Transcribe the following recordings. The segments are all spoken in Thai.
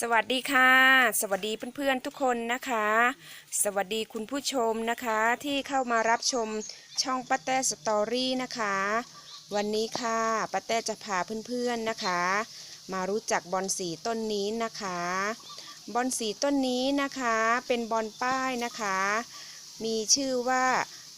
สวัสดีค่ะ สวัสดีเพื่อนๆทุกคนนะคะ สวัสดีคุณผู้ชมนะคะที่เข้ามารับชมช่องป้าแต้สตอรี่นะคะ วันนี้ค่ะป้าแต้จะพาเพื่อนๆนะคะ มารู้จักบอลสีต้นนี้นะคะ บอลสีต้นนี้นะคะเป็นบอลป้ายนะคะ มีชื่อว่า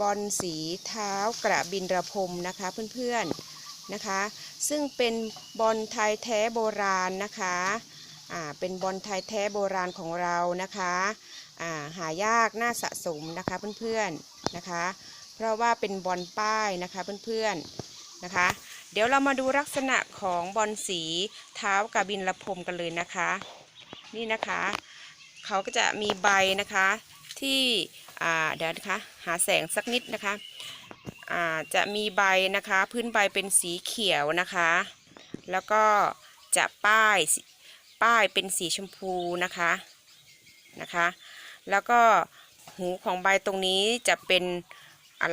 บอลสีเท้ากระบินระพมนะคะเพื่อนๆนะคะ ซึ่งเป็นบอลไทยแท้โบราณนะคะ อ่าเป็นบอลไทยแท้โบราณของเรานะคะอ่าหายากน่าสะสมนะคะเพื่อนๆนะคะ เพราะว่าเป็นบอลป้ายนะคะเพื่อนๆนะคะ เดี๋ยวเรามาดูลักษณะของบอลสีเท้ากระบินระพรมกันเลยนะคะ นี่นะคะเขาก็จะมีใบนะคะที่เดี๋ยวนะคะหาแสงสักนิดนะคะจะมีใบนะคะ พื้นใบเป็นสีเขียวนะคะ แล้วก็จะป้าย ป้ายเป็นสีชมพูนะคะนะคะ แล้วก็หูของใบตรงนี้จะเป็น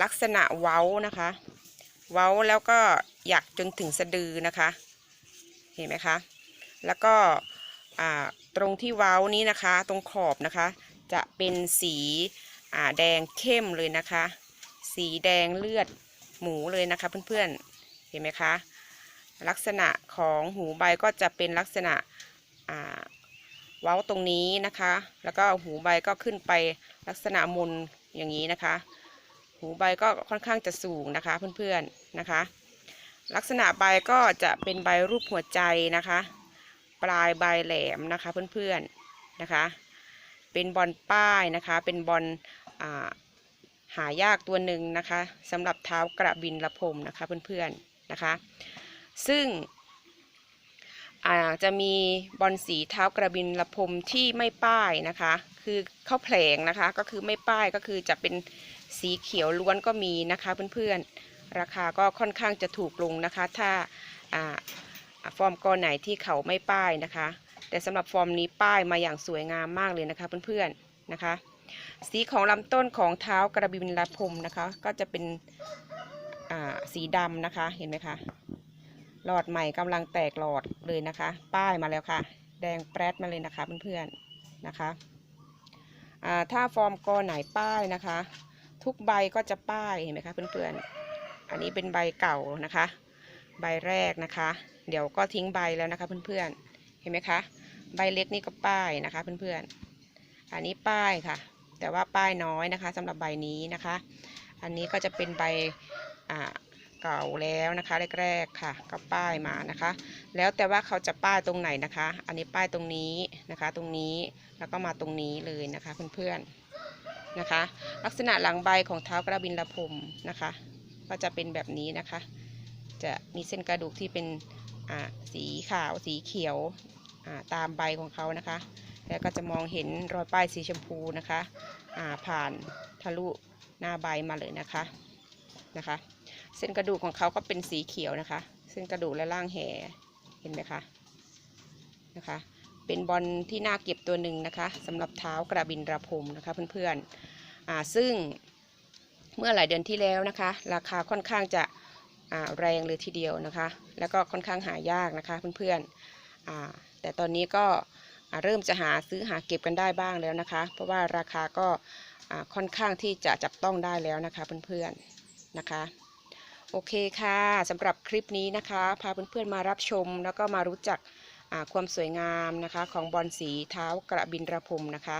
ลักษณะเว้านะคะ เว้าแล้วก็หยักจนถึงสะดือนะคะ เห็นไหมคะ แล้วก็ตรงที่เว้านี้นะคะ ตรงขอบนะคะ จะเป็นสีแดงเข้มเลยนะคะ สีแดงเลือดหมูเลยนะคะเพื่อนๆเห็นไหมคะลักษณะของหูใบก็จะเป็นลักษณะ เว้าตรงนี้นะคะ แล้วก็หูใบก็ขึ้นไปลักษณะมนอย่างนี้นะคะ หูใบก็ค่อนข้างจะสูงนะคะเพื่อนๆนะคะ ลักษณะใบก็จะเป็นใบรูปหัวใจนะคะ ปลายใบแหลมนะคะเพื่อนๆนะคะ เป็นบอลป้ายนะคะ เป็นบอลหายากตัวหนึ่งนะคะสำหรับเท้ากระบินระพรมนะคะเพื่อนๆนะคะ ซึ่ง อาจะมีบอลสีเท้ากระบินระพมที่ไม่ป้ายนะคะ คือเข้าแผลงนะคะก็คือไม่ป้ายก็คือจะเป็นสีเขียวล้วนก็มีนะคะเพื่อนๆ ราคาก็ค่อนข้างจะถูกลงนะคะ ถ้าฟอร์มกอไหนที่เขาไม่ป้ายนะคะ แต่สำหรับฟอร์มนี้ป้ายมาอย่างสวยงามมากเลยนะคะเพื่อนๆนะคะ สีของลำต้นของเท้ากระบินระพมนะคะ ก็จะเป็นสีดำนะคะเห็นไหมคะ หลอดใหม่กำลังแตกหลอดเลยนะคะ ป้ายมาแล้วค่ะ แดงแปรดมาเลยนะคะเพื่อนๆนะคะถ้าฟอร์มกอไหนป้ายนะคะ ทุกใบก็จะป้ายเห็นไหมคะเพื่อนๆอันนี้เป็นใบเก่านะคะ ใบแรกนะคะ เดี๋ยวก็ทิ้งใบแล้วนะคะเพื่อนๆเห็นไหมคะใบเล็กนี่ก็ป้ายนะคะเพื่อนๆอันนี้ป้ายค่ะ แต่ว่าป้ายน้อยนะคะสำหรับใบนี้นะคะ อันนี้ก็จะเป็นใบอ่า เก่าแล้วนะคะแรกๆค่ะ ก็ป้ายมานะคะ แล้วแต่ว่าเขาจะป้ายตรงไหนนะคะ อันนี้ป้ายตรงนี้นะคะ ตรงนี้แล้วก็มาตรงนี้เลยนะคะเพื่อนๆนะคะ ลักษณะหลังใบของเท้ากระบินระพมนะคะ ก็จะเป็นแบบนี้นะคะ จะมีเส้นกระดูกที่เป็นอ่าสีขาวสีเขียวอ่าตามใบของเขานะคะ แล้วก็จะมองเห็นรอยป้ายสีชมพูนะคะอ่าผ่านทะลุหน้าใบมาเลยนะคะนะคะ เส้นกระดูกของเขาก็เป็นสีเขียวนะคะ เส้นกระดูกและล่างแหเห็นไหมคะนะคะ เป็นบอลที่น่าเก็บตัวหนึ่งนะคะสำหรับเท้ากระบินระพมนะคะเพื่อนๆอ่าซึ่งเมื่อหลายเดือนที่แล้วนะคะ ราคาค่อนข้างจะแรงเลยทีเดียวนะคะ แล้วก็ค่อนข้างหายากนะคะเพื่อนๆอ่าแต่ตอนนี้ก็เริ่มจะหาซื้อหาเก็บกันได้บ้างแล้วนะคะ เพราะว่าราคาก็ค่อนข้างที่จะจับต้องได้แล้วนะคะเพื่อนๆนะคะ โอเคค่ะสำหรับคลิปนี้นะคะ พาเพื่อนๆมารับชม แล้วก็มารู้จักความสวยงามนะคะ ของบอลสีเท้ากระบินระพมนะคะ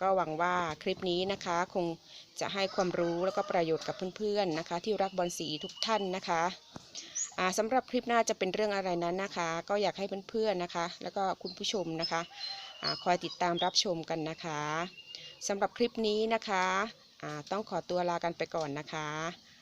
ก็หวังว่าคลิปนี้นะคะ คงจะให้ความรู้แล้วก็ประโยชน์กับเพื่อนๆนะคะ ที่รักบอลสีทุกท่านนะคะสำหรับคลิปหน้าจะเป็นเรื่องอะไรนั้นนะคะ ก็อยากให้เพื่อนๆนะคะ แล้วก็คุณผู้ชมนะคะอคอยติดตามรับชมกันนะคะสำหรับคลิปนี้นะคะต้องขอตัวลากันไปก่อนนะคะ